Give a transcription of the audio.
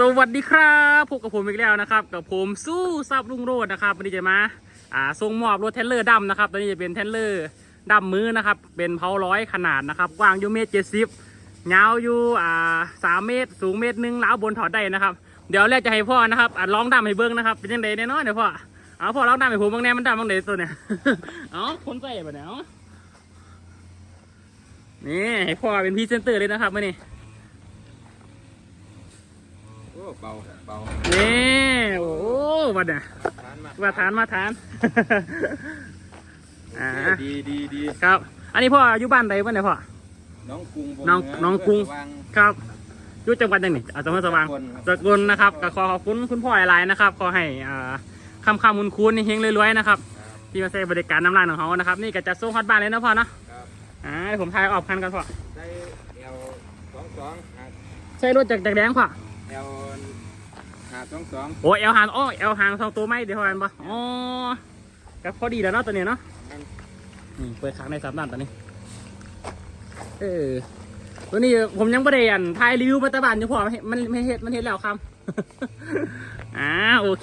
สวัสดีครับพบกับผมอีกแล้วนะครับ กับผมสู้ซับลุงโรดนะครับวันนี้จะมาอ่าส่งมอบรถเทรลเลอร์ดำนะครับตัวนี้จะเป็นเทรลเลอร์ดำมือนะครับ เป็นเพาร้อยขนาดนะครับกว้างอยู่เมตรเจ็ดสิบยาวอยู่อ่าสามเมตร สูงเมตรหนึ่งล้าวบนถอดได้นะครับ เดี๋ยวแรกจะให้พ่อนะครับอะลองดำให้เบิ้งนะครับ เป็นยังไงแน่นอนเดี๋ยวพ่อเอาพ่อลองดำให้ผมบางแน่มันดำบางเดตัวเนี่ยเอาคนใส่ปะเนี่ยนี่ให้พ่อเป็นพรีเซนเตอร์เลยนะครับมื่อนี้ เบาเบานี่โอ้วันเนี่ยมามาทานมาทานอ่าดีดีดีครับ อันนี้พ่ออยู่บ้านใดบ้านไหนพ่อน้องกรุงน้องน้องกรุงวางครับอยู่จังหวัดยังนี่อาจังหวัดสว่างสกลครับสกลนะครับก็ขอขอบคุณคุณพ่อหลายนะครับขอให้อ่าคำคำมุนคูณเฮงรวยๆนะครับที่มาใช้บริการน้ำร้านของเขานะครับ นี่ก็จะส่งฮอดบ้านเลยนะพ่อเนาะอ่าผมถ่ายออกพันกันพ่อได้เอลสองสองใช้รถจากจากแดงพ่อ เอลหาสองสองโอ้เอลหางโอ้เอลหางสองตัวไหมเดี๋ยวพ่อกันปะอ๋อก็พอดีแล้วเนาะตัวนี้เนาะนี่เปิดค้างในสามด้านตอนนี้ เออ ตัวนี้ผมยังไม่ได้อันถ่ายรีวิวปัตตาบานอยู่พอมันมันเฮ็ดมันเฮ็ดแล้วครับ อ่าโอเค